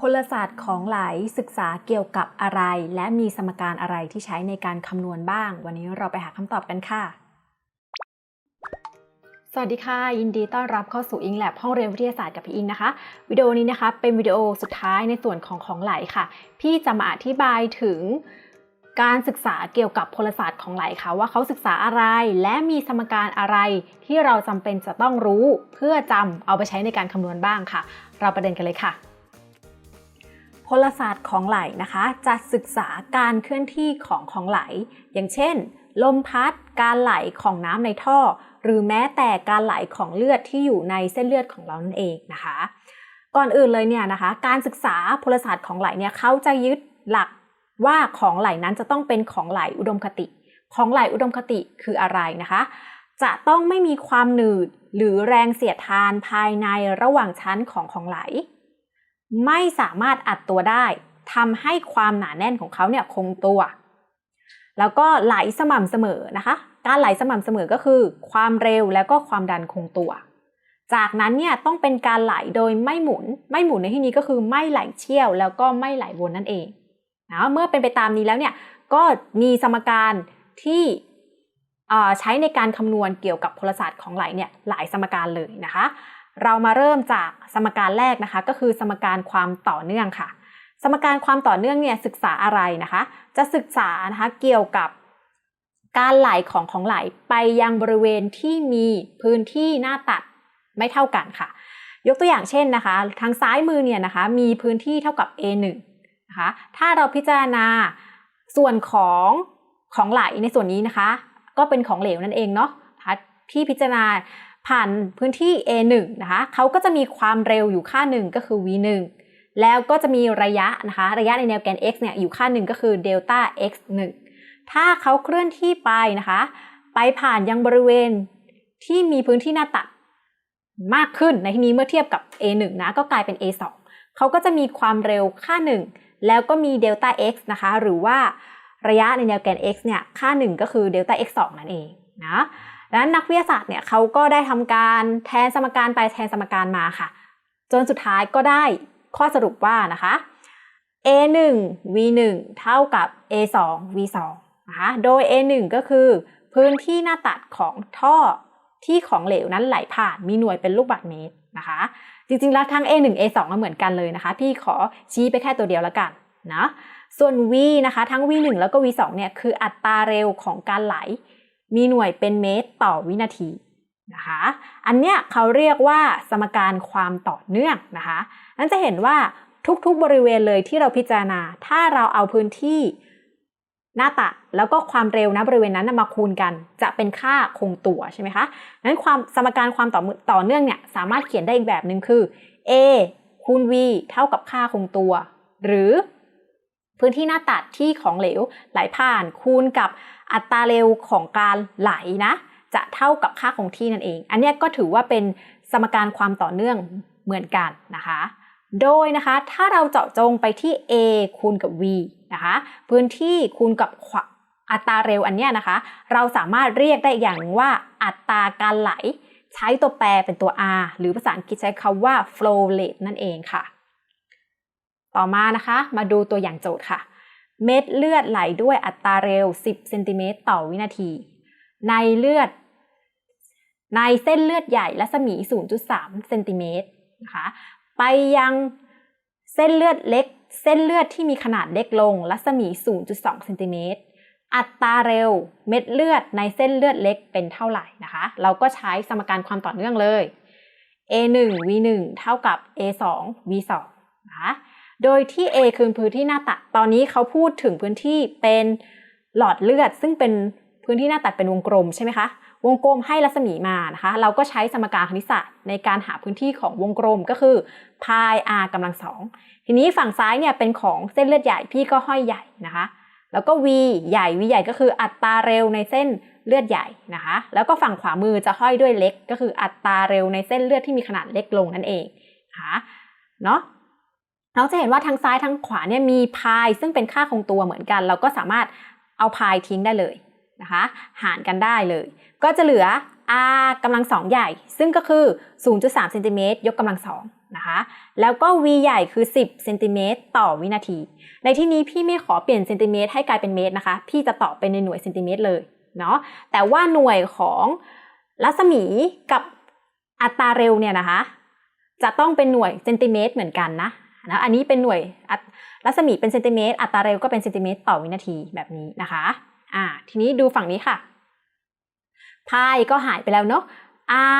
พลศาสตร์ของไหลศึกษาเกี่ยวกับอะไร และมีสมการอะไรที่ใช้ในการคำนวณบ้าง วันนี้เราไปหาคำตอบกันค่ะ สวัสดีค่ะ ยินดีต้อนรับเข้าสู่อิงแลบห้องเรียนวิทยาศาสตร์กับพี่อิงนะคะ วิดีโอนี้นะคะเป็นวิดีโอสุดท้ายในส่วนของของไหลค่ะ พี่จะมาอธิบายถึงการศึกษาเกี่ยวกับพลศาสตร์ของไหลค่ะว่าเขาศึกษาอะไร และมีสมการอะไรที่เราจำเป็นจะต้องรู้ เพื่อจำเอาไปใช้ในการคำนวณบ้างค่ะ เราประเด็นกันเลยค่ะ พลศาสตร์ของไหลนะคะ จะศึกษาการเคลื่อนที่ของของไหล อย่างเช่น ลมพัดการไหลของน้ำในท่อ หรือแม้แต่การไหลของเลือดที่อยู่ในเส้นเลือดของเรานั่นเองนะคะ ก่อนอื่นเลยเนี่ยนะคะ การศึกษาพลศาสตร์ของไหลเนี่ยเขาจะยึดหลักว่าของไหลนั้นจะต้องเป็นของไหลอุดมคติ ของไหลอุดมคติคืออะไรนะคะ จะต้องไม่มีความหนืดหรือแรงเสียดทานภายในระหว่างชั้นของของไหล ไม่สามารถอัดตัวได้ทำให้ความหนาแน่นของเขาเนี่ยคงตัว แล้วก็ไหลสม่ำเสมอนะคะ การไหลสม่ำเสมอก็คือ ความเร็วแล้วก็ความดันคงตัว จากนั้นเนี่ยต้องเป็นการไหลโดยไม่หมุน ไม่หมุนในที่นี้ก็คือไม่ไหลเชี่ยว แล้วก็ไม่ไหลวนนั่นเองนะเมื่อเป็นไปตามนี้แล้วเนี่ยก็มีสมการที่ใช้ในการคำนวณเกี่ยวกับพลศาสตร์ของไหลเนี่ยหลายสมการเลยนะคะ เรามาเริ่มจากสมการแรกนะคะ ก็คือสมการความต่อเนื่องค่ะ สมการความต่อเนื่องเนี่ยศึกษาอะไรนะคะ จะศึกษานะคะเกี่ยวกับการไหลของของไหลไปยังบริเวณที่มีพื้นที่หน้าตัดไม่เท่ากันค่ะ ยกตัวอย่างเช่นนะคะ ทางซ้ายมือเนี่ยนะคะมีพื้นที่เท่ากับ a1 นะคะถ้าเราพิจารณาส่วนของของไหลในส่วนนี้นะคะ ก็เป็นของเหลวนั่นเองเนาะที่พิจารณา ผ่านพื้นที่ a1 นะคะเขาก็จะมีความเร็วอยู่ค่าหนึ่งก็คือ v1 แล้วก็จะมีระยะนะคะระยะในแนวแกน x เนี่ยอยู่ค่าหนึ่งก็คือเดลต้า x 1 ถ้าเขาเคลื่อนที่ไปนะคะ ไปผ่านยังบริเวณที่มีพื้นที่หน้าตัดมากขึ้นในที่นี้เมื่อเทียบกับ a1 นะก็กลายเป็น a2 เขาก็จะมีความเร็วค่า 1 แล้วก็มีเดลต้า x นะคะ หรือว่าระยะในแนวแกน x เนี่ย ค่า 1 ก็คือเดลต้า x 2 นั่นเองนะ ดังนั้นนักวิทยาศาสตร์เนี่ยเขาก็ได้ทำการแทนสมการไปแทนสมการมาค่ะ จนสุดท้ายก็ได้ข้อสรุปว่านะคะ a1 v1 เท่ากับ a2 v2 นะคะ โดย a1 ก็คือ พื้นที่หน้าตัดของท่อที่ของเหลวนั้นไหลผ่านมีหน่วยเป็นลูกบาศก์เมตรนะคะ จริงๆ แล้วทั้ง a1 a2 เหมือนกันเลยนะคะ พี่ขอชี้ไปแค่ตัวเดียวแล้วกันนะ ส่วน v นะคะ ทั้ง v1 แล้วก็ v2 เนี่ยคืออัตราเร็วของการไหล มีหน่วยเป็นเมตรต่อวินาทีนะคะ อันเนี้ยเขาเรียกว่าสมการความต่อเนื่องนะคะนั้นจะเห็นว่าทุกๆบริเวณเลยที่เราพิจารณา ถ้าเราเอาพื้นที่หน้าตัดแล้วก็ความเร็วนะบริเวณนั้นมาคูณกัน จะเป็นค่าคงตัวใช่ไหมคะนั้นความสมการความต่อต่อเนื่องเนี่ยสามารถเขียนได้อีกแบบหนึ่งคือ a คูณ v เท่ากับค่าคงตัว หรือพื้นที่หน้าตัดที่ของเหลวไหลผ่านคูณกับ อัตราเร็วของการไหลนะ จะเท่ากับค่าคงที่นั่นเอง อันนี้ก็ถือว่าเป็นสมการความต่อเนื่องเหมือนกันนะคะ โดยนะคะถ้าเราเจาะจงไปที่ a คูณกับ v นะคะ พื้นที่คูณกับอัตราเร็วอันนี้นะคะ เราสามารถเรียกได้อย่างว่าอัตราการไหล ใช้ตัวแปรเป็นตัว r หรือภาษาอังกฤษใช้คำว่า flow rate นั่นเองค่ะ ต่อมานะคะ มาดูตัวอย่างโจทย์ค่ะ เม็ดเลือดไหลด้วยอัตราเร็ว 10 เซนติเมตรต่อวินาที ในเลือด ในเส้นเลือดใหญ่รัศมี 0.3 เซนติเมตรนะคะ ไปยังเส้นเลือดเล็ก เส้นเลือดที่มีขนาดเล็กลง รัศมี 0.2 เซนติเมตร อัตราเร็ว เม็ดเลือดในเส้นเลือดเล็กเป็นเท่าไหร่นะคะ เราก็ใช้สมการความต่อเนื่องเลย a1 v1 เท่ากับ a2 v2 นะคะ โดยที่ A คือพื้นที่หน้าตัด ตอนนี้เขาพูดถึงพื้นที่เป็นหลอดเลือด ซึ่งเป็นพื้นที่หน้าตัดเป็นวงกลมใช่ไหมคะ วงกลมให้รัศมีมานะคะ เราก็ใช้สมการคณิตศาสตร์ในการหาพื้นที่ของวงกลมก็คือพาย r กำลังสอง ทีนี้ฝั่งซ้ายเนี่ยเป็นของเส้นเลือดใหญ่ พี่ก็ห้อยใหญ่นะคะ แล้วก็ v ใหญ่ v ใหญ่ก็คืออัตราเร็วในเส้นเลือดใหญ่นะคะ แล้วก็ฝั่งขวามือจะห้อยด้วยเล็ก ก็คืออัตราเร็วในเส้นเลือดที่มีขนาดเล็กลงนั่นเองนะคะ เนาะ เราจะเห็นว่าทางซ้ายทางขวาเนี่ยมีพายซึ่งเป็นค่าคงตัวเหมือนกัน เราก็สามารถเอาพายทิ้งได้เลยนะคะ หารกันได้เลย ก็จะเหลือ r กำลังสองใหญ่ ซึ่งก็คือ 0.3เซนติเมตรยกกำลังสองนะคะ แล้วก็ v ใหญ่คือ 10เซนติเมตรต่อวินาที ในที่นี้พี่ไม่ขอเปลี่ยนเซนติเมตรให้กลายเป็นเมตรนะคะ พี่จะตอบเป็นในหน่วยเซนติเมตรเลยเนาะ แต่ว่าหน่วยของรัศมีกับอัตราเร็วเนี่ยนะคะ จะต้องเป็นหน่วยเซนติเมตรเหมือนกันนะ นะอันนี้เป็นหน่วยรัศมีเป็นเซนติเมตรอัตราเร็วก็เป็นเซนติเมตรต่อวินาทีแบบนี้นะคะอ่าทีนี้ดูฝั่งนี้ค่ะพายก็หายไปแล้วเนาะ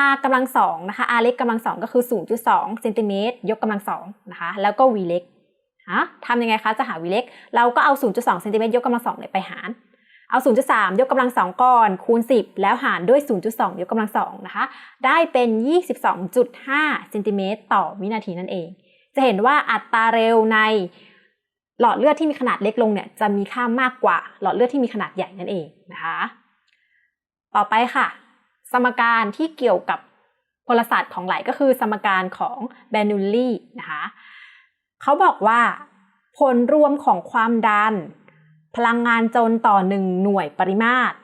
r กำลังสองนะคะ r เล็กกำลังสองก็คือ 0.2เซนติเมตรยกกำลังสองนะคะ แล้วก็ v เล็กฮะทำยังไงคะ จะหา v เล็ก เราก็เอา 0.2เซนติเมตรยกกำลังสองไปหาร เอา 0.3 ยกกำลังสองก่อน คูณ 10 แล้วหารด้วย 0.2 ยกกำลังสองนะคะ ได้เป็น 22.5เซนติเมตรต่อวินาทีนั่นเอง จะเห็นว่าอัตราเร็วในหลอดเลือดที่มีขนาดเล็กลงเนี่ยจะมีค่ามากกว่าหลอดเลือดที่มีขนาดใหญ่นั่นเองนะคะ ต่อไปค่ะ สมการที่เกี่ยวกับพลศาสตร์ของไหลก็คือสมการของแบนูลลีนะคะเขาบอกว่าผลรวมของความดัน พลังงานจนต่อ 1 หน่วยปริมาตร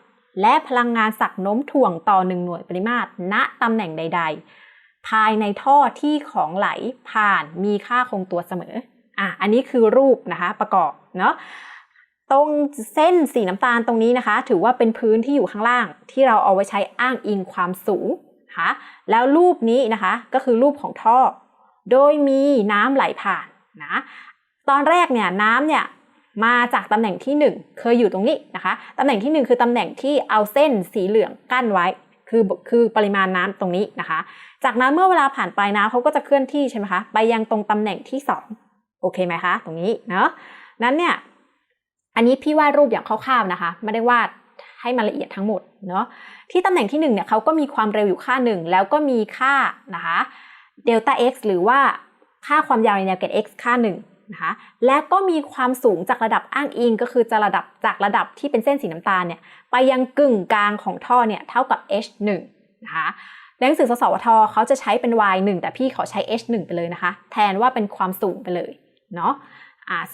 และพลังงานสักโน้มถ่วงต่อ 1 หน่วยปริมาตร ณตำแหน่งใด ๆ ภายในท่อที่ของไหลผ่านมีค่าคงตัวเสมออะอันนี้คือรูปนะคะประกอบเนาะตรงเส้นสีน้ำตาลตรงนี้นะคะ ถือว่าเป็นพื้นที่อยู่ข้างล่าง ที่เราเอาไว้ใช้อ้างอิงความสูงคะแล้วรูปนี้นะคะก็คือรูปของท่อ โดยมีน้ำไหลผ่านนะตอนแรกเนี่ยน้ำเนี่ยมาจากตำแหน่งที่ 1 เคยอยู่ตรงนี้นะคะตำแหน่งที่ 1 คือตำแหน่งที่เอาเส้นสีเหลืองกั้นไว้ คือคือปริมาณน้ำตรงนี้นะคะ จากนั้นเมื่อเวลาผ่านไปน้ำเขาก็จะเคลื่อนที่ใช่ไหมคะ ไปยังตรงตำแหน่งที่ 2 โอเคไหมคะ ตรงนี้เนาะนั้นเนี่ย อันนี้พี่วาดรูปอย่างคร่าวๆนะคะ ไม่ได้วาดให้มันละเอียดทั้งหมดเนาะ ที่ตำแหน่งที่1เนี่ยเขาก็มีความเร็วอยู่ค่าหนึ่งแล้วก็มีค่านะคะเดลต้า x หรือว่าค่าความยาวในแนวแกน x ค่าห นะคะและก็มีความสูงจากระดับอ้างอิง ก็คือจะระดับจากระดับที่เป็นเส้นสีน้ำตาลเนี่ยไปยังกึ่งกลางของท่อเนี่ยเท่ากับ h 1 นะคะหนังสือสสวทเขาจะใช้เป็น y 1แต่พี่ขอใช้ h 1ไปเลยนะคะ แทนว่าเป็นความสูงไปเลยเนาะ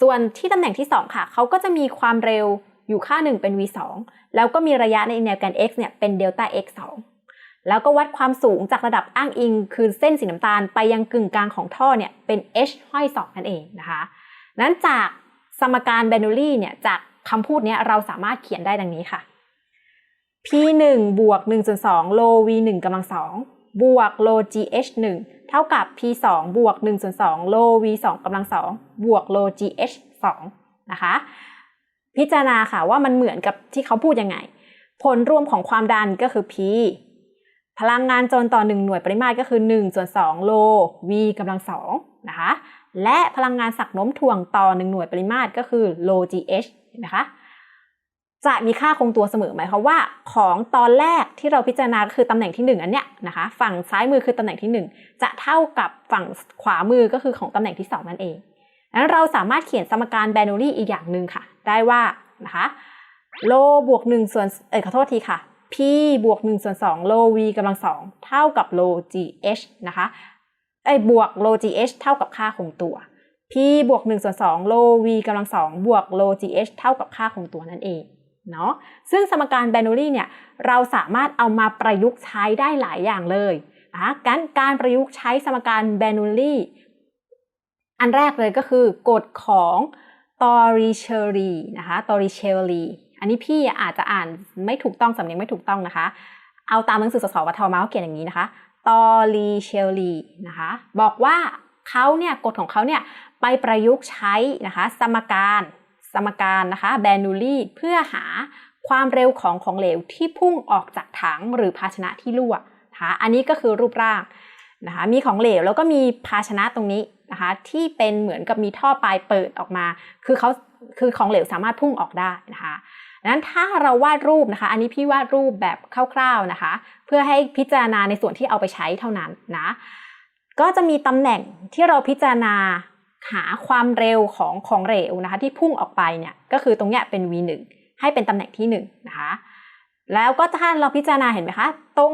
ส่วนที่ตำแหน่งที่ 2 ค่ะ เขาก็จะมีความเร็วอยู่ค่าหนึ่งเป็น v 2แล้วก็มีระยะในแนวแกน x เนี่ยเป็นเดลต้า x 2 แล้วก็วัดความสูงจากระดับอ้างอิง คือเส้นสีน้ำตาลไปยังกึ่งกลางของท่อเนี่ยเป็น h ห้อย2นั่นเองนะคะนั้นจากสมการแบนูลี่เนี่ยจากคำพูดนี้เราสามารถเขียนได้ดังนี้ค่ะ p 1บวก1ส่วน2โล v 1กำลัง2บวกโล gh 1เท่ากับ p 2บวก1ส่วน2โล v 2กำลัง2บวกโล gh 2นะคะ พิจารณาค่ะว่ามันเหมือนกับที่เขาพูดยังไง ผลรวมของความดันก็คือ p พลังงานจนต่อ 1 หน่วยปริมาตรก็คือ1ส่วน2โล v กำลัง2นะคะ และพลังงานสักโน้มถ่วงต่อ 1 หน่วยปริมาตรก็คือโล gh นะคะจะมีค่าคงตัวเสมอหมายความว่าของตอนแรกที่เราพิจารณาก็คือตำแหน่งที่ 1 อันเนี้ยนะคะฝั่งซ้ายมือคือตำแหน่งที่ 1 จะเท่ากับฝั่งขวามือก็คือของตำแหน่งที่ 2 นั่นเองนั้นเราสามารถเขียนสมการแบนูลี่อีกอย่างหนึ่งค่ะ ได้ว่านะคะโลบวก1ส่วนเออขอโทษทีค่ะ p บวก1ส่วน2โล v กำลัง 2 เท่ากับโล gh นะคะไอ้บวกโล gh เท่ากับค่าคงตัว p บวก1ส่วน2โล v กำลัง 2 บวกโล gh เท่ากับค่าคงตัวนั่นเองเนาะซึ่งสมการแบนูลี่เนี่ยเราสามารถเอามาประยุกต์ใช้ได้หลายอย่างเลยนะคะการการประยุกต์ใช้สมการแบนูลี่อันแรกเลยก็คือกฎของตอริเชอรีนะคะตอริเชอรี อันนี้พี่อาจจะอ่านไม่ถูกต้องสำเนียงไม่ถูกต้องนะคะ เอาตามหนังสือสสวทมาเขาเขียนอย่างนี้นะคะตอริเชอรีนะคะ บอกว่าเขาเนี่ยกฎของเขาเนี่ยไปประยุกต์ใช้นะคะ สมการสมการนะคะแบนูลีเพื่อหาความเร็วของของเหลวที่พุ่งออกจากถังหรือภาชนะที่รั่วนะคะอันนี้ก็คือรูปร่างนะคะมีของเหลวแล้วก็มีภาชนะตรงนี้นะคะที่เป็นเหมือนกับมีท่อปลายเปิดออกมา คือเขาคือของเหลวสามารถพุ่งออกได้นะคะ นั้นถ้าเราวาดรูปนะคะ อันนี้พี่วาดรูปแบบคร่าวๆนะคะ เพื่อให้พิจารณาในส่วนที่เอาไปใช้เท่านั้นนะ ก็จะมีตำแหน่งที่เราพิจารณาหาความเร็วของของเหลวนะคะ ที่พุ่งออกไปเนี่ยก็คือตรงเนี้ยเป็น v1 ให้เป็นตำแหน่งที่1นนะคะแล้วก็ถ้าเราพิจารณาเห็นไหมคะ ตรง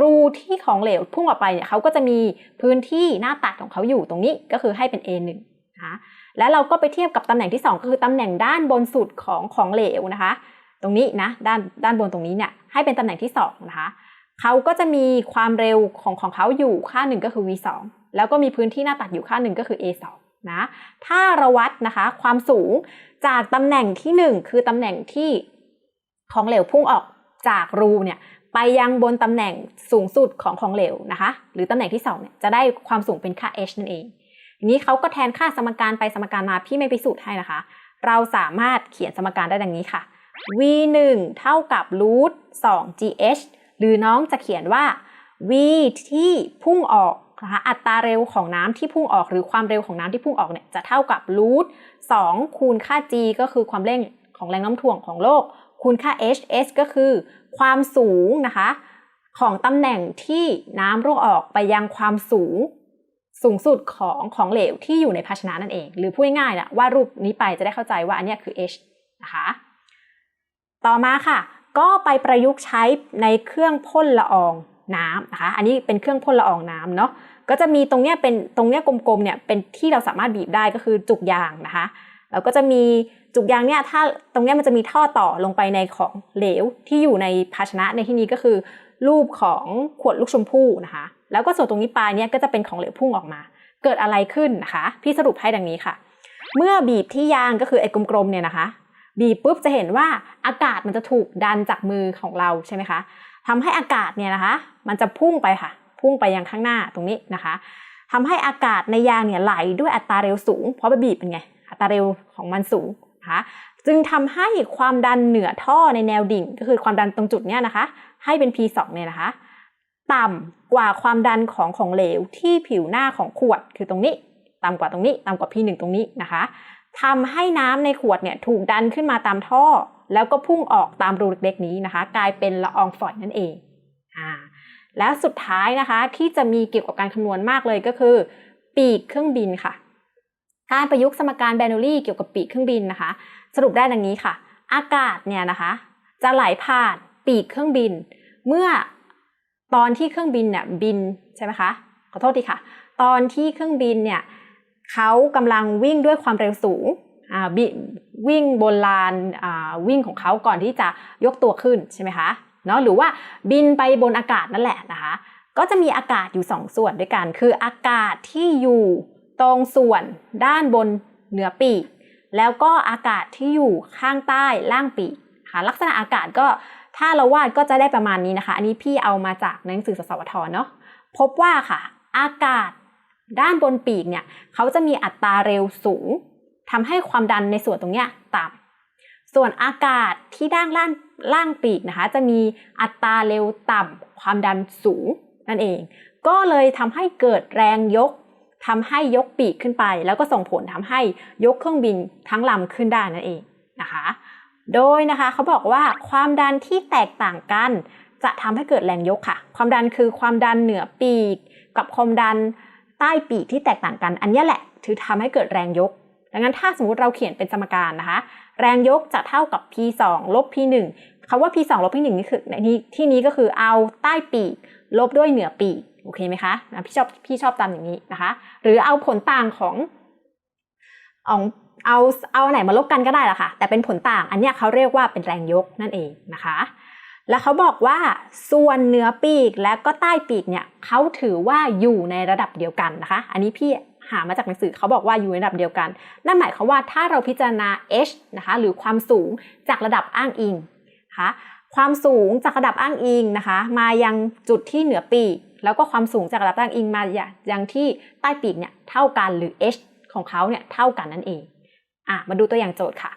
รูที่ของเหลวพุ่งออกไปเนี่ยเขาก็จะมีพื้นที่หน้าตัดของเขาอยู่ตรงนี้ก็คือให้เป็น a1 นะคะ แล้วเราก็ไปเทียบกับตำแหน่งที่ 2 ก็คือตำแหน่งด้านบนสุดของของเหลวนะคะ ตรงนี้นะด้านด้านบนตรงนี้เนี่ยให้เป็นตำแหน่งที่ 2 นะคะเขาก็จะมีความเร็วของของเขาอยู่ค่าหนึ่งก็คือ v 2แล้วก็มีพื้นที่หน้าตัดอยู่ค่าหนึ่งก็คือ a 2นะถ้าเราวัดนะคะความสูงจากตำแหน่งที่ 1 คือตำแหน่งที่ของเหลวพุ่งออกจากรูเนี่ยไปยังบนตำแหน่งสูงสุดของของเหลวนะคะ หรือตำแหน่งที่2เนี่ยจะได้ความสูงเป็นค่า h นั่นเอง นี้เขาก็แทนค่าสมการไปสมการมาพี่ไม่ไปสูตรให้นะคะ เราสามารถเขียนสมการได้ดังนี้ค่ะ v 1เท่ากับ root 2 gh หรือน้องจะเขียนว่า v ที่พุ่งออกนะคะอัตราเร็วของน้ำที่พุ่งออก หรือความเร็วของน้ำที่พุ่งออกเนี่ยจะเท่ากับ root 2คูณค่า g ก็คือความเร่งของแรงโน้ำถ่วงของโลก คูณค่า h h ก็คือ ความสูงนะคะ ของตำแหน่งที่น้ำรั่วออกไปยังความสูง สูงสุดของของเหลวที่อยู่ในภาชนะนั่นเอง หรือพูดง่ายๆนะว่ารูปนี้ไปจะได้เข้าใจว่าอันนี้คือ h นะคะ ต่อมาค่ะ ก็ไปประยุกต์ใช้ในเครื่องพ่นละอองน้ำนะคะ อันนี้เป็นเครื่องพ่นละอองน้ำเนาะ ก็จะมีตรงเนี้ยเป็นตรงเนี้ยกลมๆเนี่ยเป็นที่เราสามารถบีบได้ก็คือจุกยางนะคะ แล้วก็จะมีจุกยางเนี่ยถ้าตรงเนี้ยมันจะมีท่อต่อลงไปในของเหลวที่อยู่ในภาชนะในที่นี้ก็คือ รูปของขวดลูกชมพู่นะคะ แล้วก็ส่วนตรงนี้ปลายเนี่ยก็จะเป็นของเหลวพุ่งออกมา เกิดอะไรขึ้นนะคะ พี่สรุปให้ดังนี้ค่ะ เมื่อบีบที่ยางก็คือไอ้กลมๆเนี่ยนะคะ บีบปุ๊บจะเห็นว่าอากาศมันจะถูกดันจากมือของเราใช่ไหมคะทำให้อากาศเนี่ยนะคะ มันจะพุ่งไปค่ะ พุ่งไปยังข้างหน้าตรงนี้นะคะทำให้อากาศในยางเนี่ยไหลด้วยอัตราเร็วสูง เพราะไปบีบเป็นไง อัตราเร็วของมันสูงนะคะจึงทำให้ความดันเหนือท่อในแนวดิ่ง ก็คือความดันตรงจุดเนี้ยนะคะ ให้เป็น P2 เนี่ยนะคะ ต่ำกว่าความดันของของเหลวที่ผิวหน้าของขวดคือตรงนี้ ต่ำกว่าตรงนี้ ต่ำกว่า P1 ตรงนี้นะคะทำให้น้ำในขวดเนี่ยถูกดันขึ้นมาตามท่อ แล้วก็พุ่งออกตามรูเล็กๆนี้นะคะ กลายเป็นละอองฝอยนั่นเองอ่าแล้วสุดท้ายนะคะที่จะมีเกี่ยวกับการคำนวณมากเลยก็คือ ปีกเครื่องบินค่ะ การประยุกต์สมการแบนอลี่เกี่ยวกับปีกเครื่องบินนะคะ สรุปได้ดังนี้ค่ะ อากาศเนี่ยนะคะ จะไหลผ่านปีกเครื่องบิน เมื่อ ตอนที่เครื่องบินเนี่ยบินใช่ไหมคะขอโทษทีค่ะ ตอนที่เครื่องบินเนี่ยเขากำลังวิ่งด้วยความเร็วสูงวิ่งบนลานาวิ่งของเขาก่อนที่จะยกตัวขึ้นใช่ไหมคะเนาะหรือว่าบินไปบนอากาศนั่นแหละนะคะ ก็จะมีอากาศอยู่ 2 ส่วนด้วยกัน คืออากาศที่อยู่ตรงส่วนด้านบนเหนือปีกแล้วก็อากาศที่อยู่ข้างใต้ล่างปีกค่ะลักษณะอากาศก็ ถ้าเราวาดก็จะได้ประมาณนี้นะคะ อันนี้พี่เอามาจากหนังสือสสวทเนาะพบว่าค่ะ อากาศด้านบนปีกเนี่ยเขาจะมีอัตราเร็วสูงทำให้ความดันในส่วนตรงเนี้ยต่ำส่วนอากาศที่ด้านล่างล่างปีกนะคะ จะมีอัตราเร็วต่ำความดันสูงนั่นเอง ก็เลยทำให้เกิดแรงยกทำให้ยกปีกขึ้นไป แล้วก็ส่งผลทำให้ยกเครื่องบินทั้งลำขึ้นได้นั่นเองนะคะ โดยนะคะเขาบอกว่าความดันที่แตกต่างกัน จะทำให้เกิดแรงยกค่ะ ความดันคือความดันเหนือปีก กับความดันใต้ปีกที่แตกต่างกัน อันนี้แหละถือทำให้เกิดแรงยก ดังนั้นถ้าสมมติเราเขียนเป็นสมการนะคะ แรงยกจะเท่ากับ p 2ลบ p 1คำว่า p 2ลบ p 1นี่คือในที่ที่นี้ก็คือเอาใต้ปีก ลบด้วยเหนือปีกโอเคไหมคะนะพี่ชอบพี่ชอบตามอย่างนี้นะคะ หรือเอาผลต่างของเอา เอาเอาไหนมาลบกันก็ได้ละค่ะ แต่เป็นผลต่างอันนี้เขาเรียกว่าเป็นแรงยกนั่นเองนะคะ แล้วเขาบอกว่าส่วนเหนือปีกและก็ใต้ปีกเนี่ยเขาถือว่าอยู่ในระดับเดียวกันนะคะ อันนี้พี่หามาจากหนังสือเขาบอกว่าอยู่ในระดับเดียวกัน นั่นหมายความว่าถ้าเราพิจารณา h นะคะ หรือความสูงจากระดับอ้างอิงนะคะความสูงจากระดับอ้างอิงนะคะ มายังจุดที่เหนือปีก แล้วก็ความสูงจากระดับอ้างอิงมายังที่ใต้ปีกเนี่ยเท่ากันหรือ h ของเขาเนี่ยเท่ากันนั่นเอง อะมาดูตัวอย่างโจทย์ค่ะ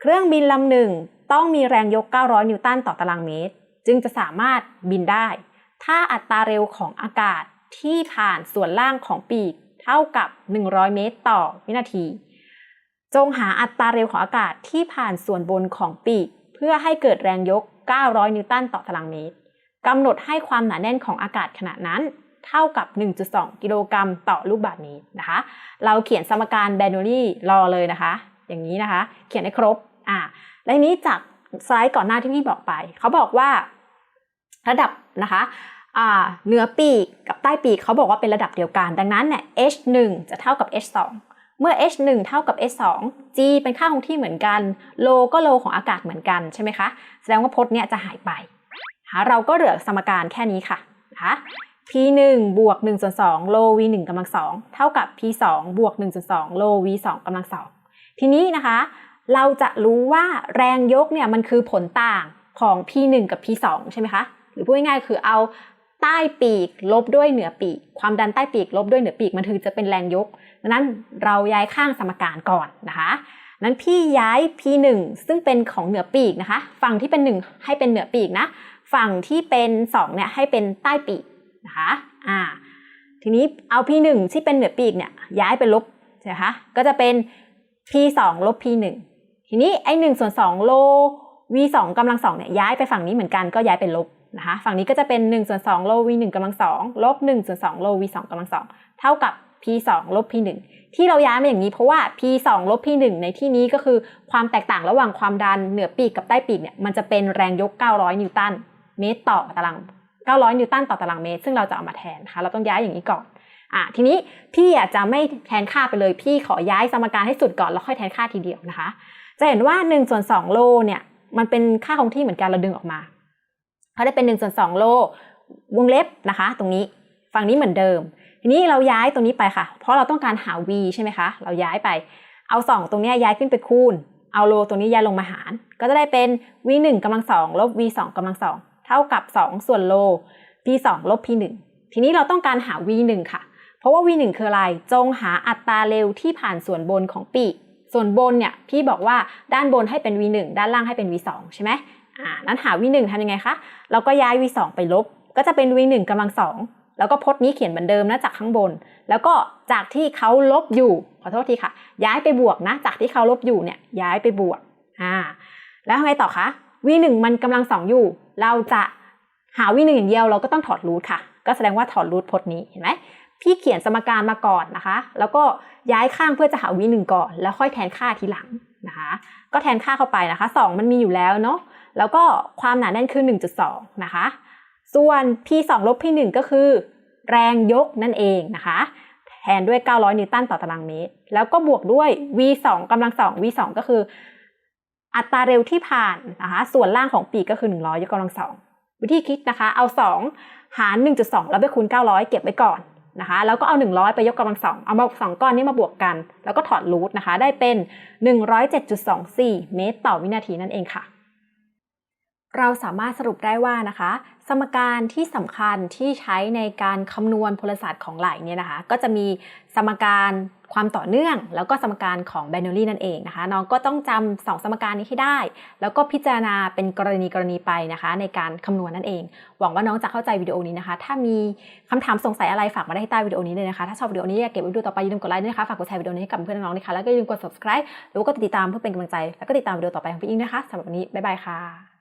เครื่องบินลำหนึ่งต้องมีแรงยก 900 นิวตันต่อตารางเมตร จึงจะสามารถบินได้ ถ้าอัตราเร็วของอากาศที่ผ่านส่วนล่างของปีกเท่ากับ 100 เมตรต่อวินาที จงหาอัตราเร็วของอากาศที่ผ่านส่วนบนของปีก เพื่อให้เกิดแรงยก 900 นิวตันต่อตารางเมตรกำหนดให้ความหนาแน่นของอากาศขณะนั้น เท่ากับ 1.2 กิโลกรัมต่อลูกบาศก์เมตรนะคะ เราเขียนสมการแบรนอรี่รอเลยนะคะ อย่างนี้นะคะ เขียนให้ครบอ่าและนี้จากสไลด์ก่อนหน้าที่พี่บอกไป เขาบอกว่าระดับนะคะอ่าเหนือปีกกับใต้ปีกเขาบอกว่าเป็นระดับเดียวกัน ดังนั้นเนี่ย h 1 จะเท่ากับ h 2 เมื่อ h 1 เท่ากับ h 2 g เป็นค่าคงที่เหมือนกันโลก็โลของอากาศเหมือนกันใช่ไหมคะ แสดงว่าพจน์เนี่ยจะหายไป เราก็เหลือสมการแค่นี้ค่ะนะคะ p 1 บวก1ส่วน2โล v 1 กำลัง2เท่ากับ p 2 บวก1ส่วน2โล v 2 กำลัง2ทีนี้นะคะ เราจะรู้ว่าแรงยกเนี่ยมันคือผลต่างของ p 1 กับ p 2 ใช่ไหมคะ หรือพูดง่ายๆคือเอาใต้ปีกลบด้วยเหนือปีก ความดันใต้ปีกลบด้วยเหนือปีกมันคือจะเป็นแรงยกดังนั้นเราย้ายข้างสมการก่อนนะคะนั้นพี่ย้าย p1 ซึ่งเป็นของเหนือปีกนะคะ ฝั่งที่เป็น 1 ให้เป็นเหนือปีกนะ ฝั่งที่เป็น 2เนี่ยให้เป็นใต้ปีก นะคะอ่าทีนี้เอา p1 ที่เป็นเหนือปีกเนี่ยย้ายไปลบใช่ไหมคะก็จะเป็น p2 ลบ p1 ทีนี้ไอ้1ส่วน2โล v2 กำลัง2เนี่ยย้ายไปฝั่งนี้เหมือนกันก็ย้ายเป็นลบนะคะฝั่งนี้ก็จะเป็น1ส่วน2โล v1 กำลัง2ลบ1ส่วน2โล v2 กำลัง2เท่ากับ p2 ลบ p1 ที่เราย้ายมาอย่างนี้เพราะว่า p2 ลบ p1 ในที่นี้ก็คือความแตกต่างระหว่างความดันเหนือปีกกับใต้ปีกเนี่ยมันจะเป็นแรงยก 900 นิวตันเมตรต่อตาราง 900 นิวตันต่อตารางเมตร ซึ่งเราจะเอามาแทนนะคะเราต้องย้ายอย่างนี้ก่อนอะทีนี้พี่อาจจะไม่แทนค่าไปเลย พี่ขอย้ายสมการให้สุดก่อนแล้วค่อยแทนค่าทีเดียวนะคะ จะเห็นว่า1ส่วน2โลเนี่ยมันเป็นค่าคงที่เหมือนกันเราดึงออกมาเขาได้เป็น1ส่วน2โลวงเล็บนะคะ ตรงนี้ฝั่งนี้เหมือนเดิม ทีนี้เราย้ายตรงนี้ไปค่ะ เพราะเราต้องการหา v ใช่ไหมคะเราย้ายไปเอา 2 ตรงนี้ย้ายขึ้นไปคูณ เอาโลตรงนี้ย้ายลงมาหาร ก็จะได้เป็น v 1กำลัง2ลบ v 2กำลัง2 เท่ากับ 2 ส่วนโล p 2 ลบ p 1 ทีนี้เราต้องการหา v 1 ค่ะ เพราะว่า v 1 คืออะไร จงหาอัตราเร็วที่ผ่านส่วนบนของปีก ส่วนบนเนี่ยพี่บอกว่าด้านบนให้เป็น v 1 ด้านล่างให้เป็น v 2 ใช่ไหมอ่า นั้นหา v 1 ทำยังไงคะ เราก็ย้าย v 2 ไปลบ ก็จะเป็น v 1 กำลัง2แล้วก็พจน์นี้เขียนเหมือนเดิมนะจากข้างบน แล้วก็จากที่เขาลบอยู่ ขอโทษทีค่ะ ย้ายไปบวกนะ จากที่เขาลบอยู่เนี่ยย้ายไปบวก อ่า แล้วทำไงต่อคะ v 1มันกำลังสองอยู่ เราจะหา v 1อย่างเดียวเราก็ต้องถอดรูทค่ะ ก็แสดงว่าถอดรูทพจน์นี้เห็นไหมพี่เขียนสมการมาก่อนนะคะ แล้วก็ย้ายข้างเพื่อจะหา v 1ก่อน แล้วค่อยแทนค่าทีหลังนะคะ ก็แทนค่าเข้าไปนะคะ 2 มันมีอยู่แล้วเนาะแล้วก็ความหนาแน่นคือ 1.2 นะคะ ส่วน p 2ลบ p 1ก็คือ แรงยกนั่นเองนะคะ แทนด้วย 900 นิวตันต่อตารางเมตร แล้วก็บวกด้วย v 2กำลัง 2 v 2ก็คือ อัตราเร็วที่ผ่านนะคะส่วนล่างของปีกก็คือ 100 ยกกำลัง2วิธีคิดนะคะ เอา 2 หาร 1.2 แล้วไปคูณ 900 เก็บไว้ก่อนนะคะ แล้วก็เอา 100 ไปยกกำลัง2เอามาสองก้อนนี้มาบวกกัน แล้วก็ถอดรูทนะคะ ได้เป็น 107.24 เมตรต่อวินาทีนั่นเองค่ะ เราสามารถสรุปได้ว่านะคะ สมการที่สำคัญที่ใช้ในการคำนวณพลศาสตร์ของไหลเนี่ยนะคะ ก็จะมีสมการความต่อเนื่อง แล้วก็สมการของแบนนลี่นั่นเองนะคะน้องก็ต้องจำสองสมการนี้ให้ได้ แล้วก็พิจารณาเป็นกรณีกรณีไปนะคะ ในการคำนวณนั่นเอง หวังว่าน้องจะเข้าใจวิดีโอนี้นะคะ ถ้ามีคำถามสงสัยอะไรฝากมาได้ที่ใต้วิดีโอนี้เลยนะคะ ถ้าชอบวิดีโอนี้อยากเก็บไว้ดูต่อไปอย่าลืมกดไลค์ด้วยนะคะฝากกดแชร์วิดีโอนี้ให้กับเพื่อนน้องนะคะแล้วก็อย่าลืมกด subscribe หรือว่ากดติดตามเพื่อเป็นกำลังใจ แล้วก็ติดตามวิดีโอต่อไปของพี่อิงนะคะสำหรับวันนี้บ๊ายบายค่ะ